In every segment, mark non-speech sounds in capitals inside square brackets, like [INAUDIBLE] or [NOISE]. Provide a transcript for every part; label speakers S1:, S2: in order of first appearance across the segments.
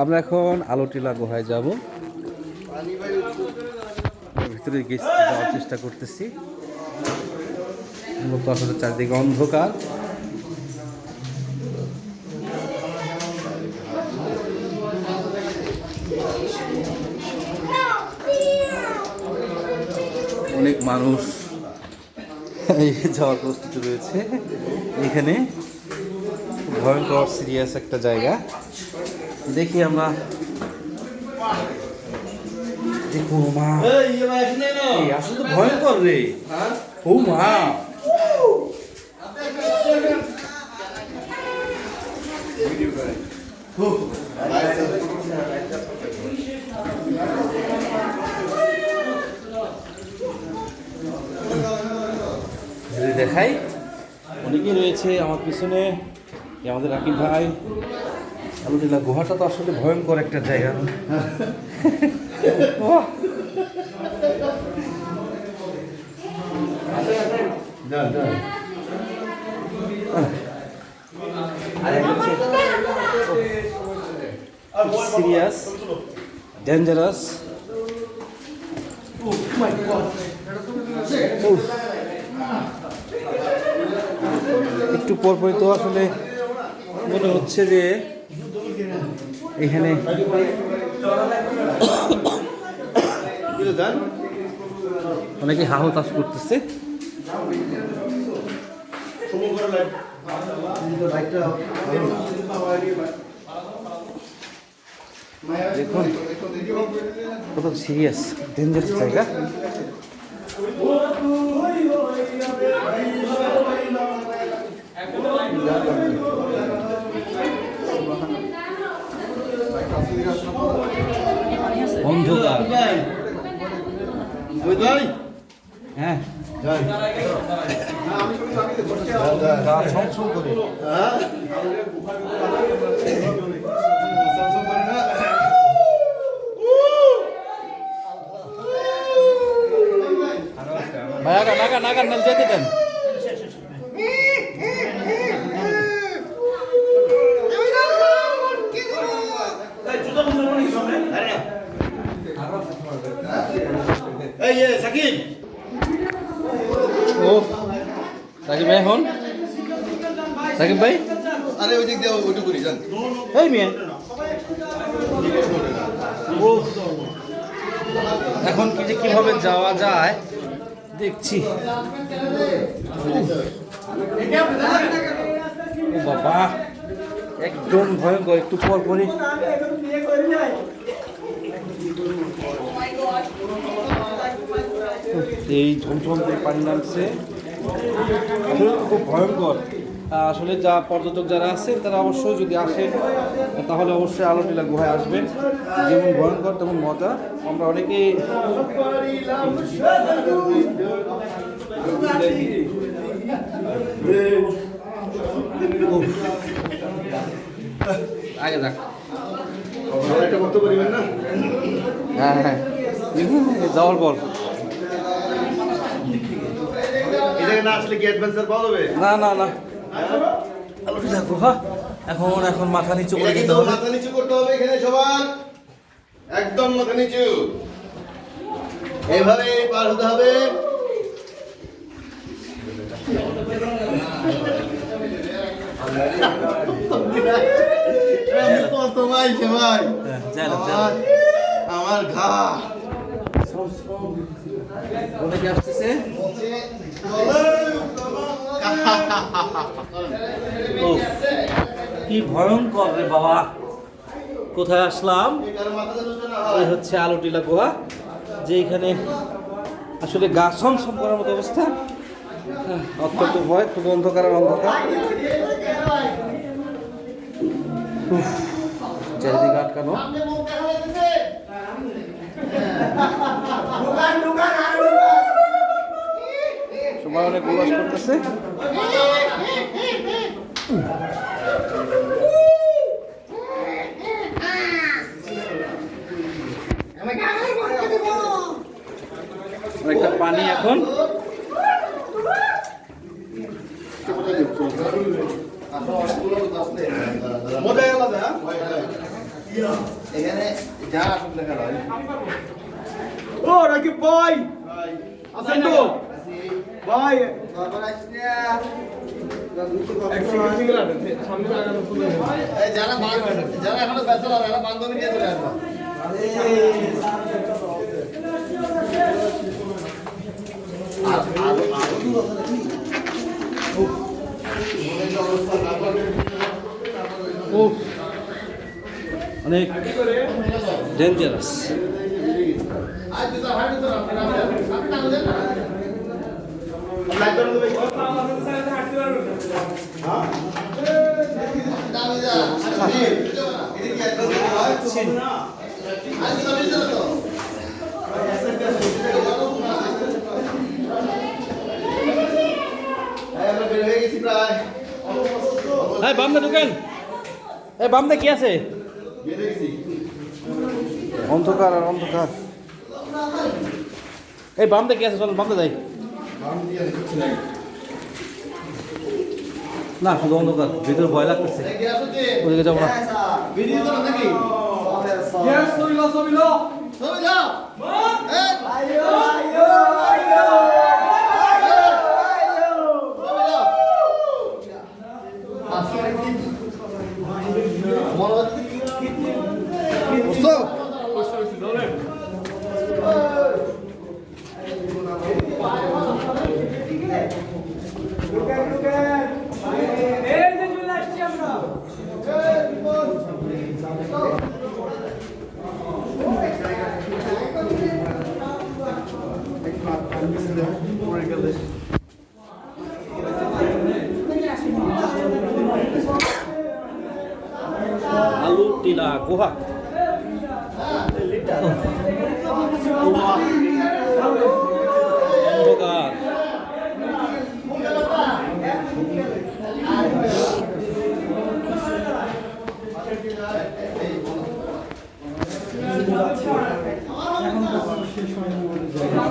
S1: আমরা এখন আলোটিলা গুহায় যাব। ভিতরে যাওয়ার চেষ্টা করতেছি। মূলত আসলে চারদিকে অন্ধকার। অনেক মানুষ যাওয়ার প্রস্তুতি রয়েছে এখানে। ভয়ঙ্কর সিরিয়াস একটা জায়গা। দেখি আমরা। দেখো মা। আসলে তো ভয়ঙ্কর রে। ও মা। যদি দেখাই। অনেকেই রয়েছে আমার পিছনে। আমাদের রাকিব ভাই। আলহামদুলিল্লাহ গুহাটা তো আসলে ভয়ঙ্কর একটা জায়গা! [LAUGHS] সিরিয়াস ডেঞ্জারাস একটু পরপরই তো আসলে মনে হচ্ছে যে এখানে অনেকে হাহতাশ করতেছে। দেখুন কত সিরিয়াস ডেঞ্জারাস জায়গা। অন্ধকার হ্যাঁ গা ছমছম করে ভাই আগা নাগা নাগা নাল যেতে দেন ও। সাকিব ভাই এখন সাকিব ভাই।
S2: আরে ওই দিক দিয়ে ওইটু করি যান।
S1: এই মেয়ে। ও। এখন কি যে কীভাবে যাওয়া যায় দেখছি। ও বাবা একদম ভয়ঙ্কর একটু পর পরই। এই ঝমঝম করে পানি নামছে খুব ভয়ঙ্কর। আসলে যা পর্যটক যারা আছেন তারা অবশ্যই যদি আসেন তাহলে অবশ্যই আলোটিলা গুহায় আসবেন। যেমন ভয়ঙ্কর তেমন মজা। আমরা অনেকেই উফ। আগে যাক। হ্যাঁ হ্যাঁ। যাওয়ার পর।
S2: না আসলে কি অ্যাডভেঞ্চার পাওয়া যাবে?
S1: না না না। আলোটিলা গুহা এখন এখন মাথা নিচু করে দিতে হবে।
S2: মাথা নিচু করতে হবে এখানে সবার। একদম মাথা নিচু। এইভাবে পার হতে হবে।
S1: হ্যাঁ,
S2: আমার ঘা।
S1: অনেকে আসতেছে। কি ভয়ঙ্কর রে বাবা। কোথায় আসলাম? এই হচ্ছে আলোটিলা গুহা যে এখানে আসলে গা ছমছম করার মতো অবস্থা। হ্যাঁ, অত্যন্ত ভয় খুব অন্ধকার অন্ধকার। চারিদিকে আটকানো। সবাই অনেক উল্লাস করতেছে। অনেকটা পানি এখন।
S2: এখানে যা আসুক লেখা
S3: ও রাকিব ভাই। আছেন তো? ভাই
S2: এই যারা যারা এখনও ব্যস্ত তারা বান্ধবী নিয়ে চলে আসবে।
S1: অনেক ডেঞ্জারাস
S2: আজ তো হাড়ি তো আপনারা আপনি না বুঝেন না না বুঝা এটা কি একদম হয়
S1: বামদা ঢুকেন। এই বামদা কি আছে? অন্ধকার আর অন্ধকার। এই বামদা কি আছে? চল বামদা যাই।
S2: আমি দিয়ে কিছু নাই।
S1: না শুধু অন্ধকার ভিতরে ভয় লাগতেছে। ওদিকে যাব না।
S2: ভিডিও তো নাকি
S3: ইয়েস সবিলো সবিলো
S2: সবাই যাও এই
S3: আইও আইও আইও
S2: সবাই যাও আসলে কি মনে হচ্ছে কি বুঝছ
S3: ঢুকেন ঢুকেন এই যে চলে আসছি আমরা
S1: আলু গুহা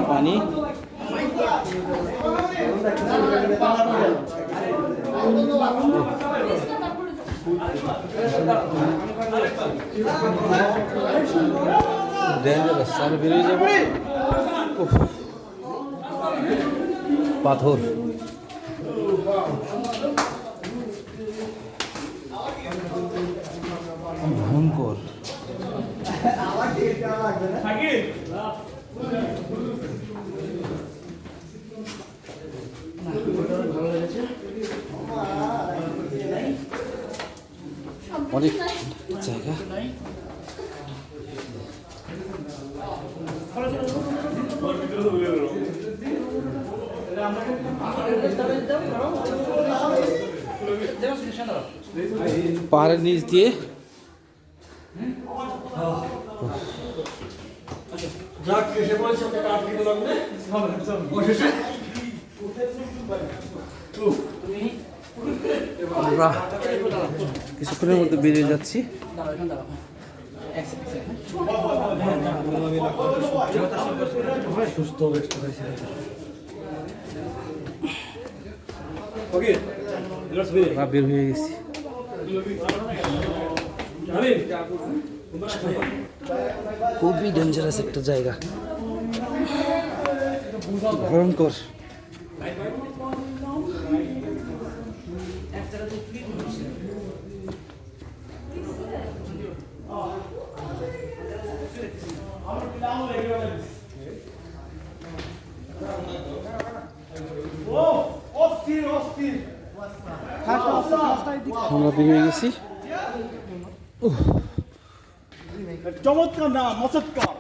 S1: পানি। ডেঞ্জারাস আমি বেরিয়ে যাব। পাথর ভয়ঙ্কর অনেক জায়গা। পাহাড়ের নিচ দিয়ে। আমরা কিছুক্ষণের মধ্যে বেরিয়ে যাচ্ছি। আমরা বের হয়ে গেছি। খুবই ডেঞ্জারাস একটা জায়গা। ভয়ঙ্কর। আমরা বেরিয়ে গেছি
S3: চমৎকার না মচৎকার।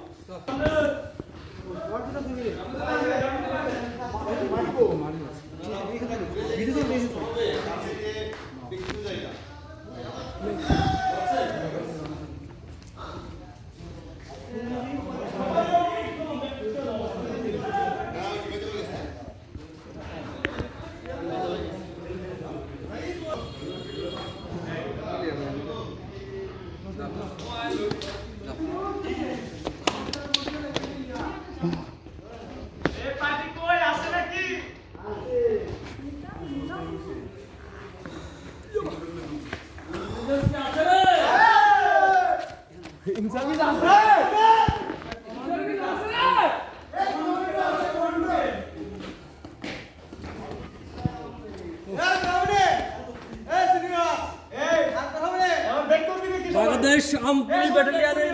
S1: আমপুরি ব্যাটালিয়ানের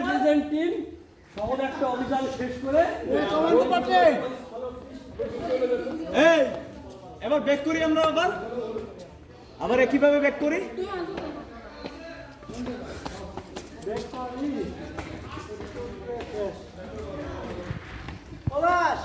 S1: টিম শহর একটা অভিযান শেষ করে
S3: এবার ব্যাক করি আমরা আবার? আবার একইভাবে ব্যাক করি?
S4: পলাশ।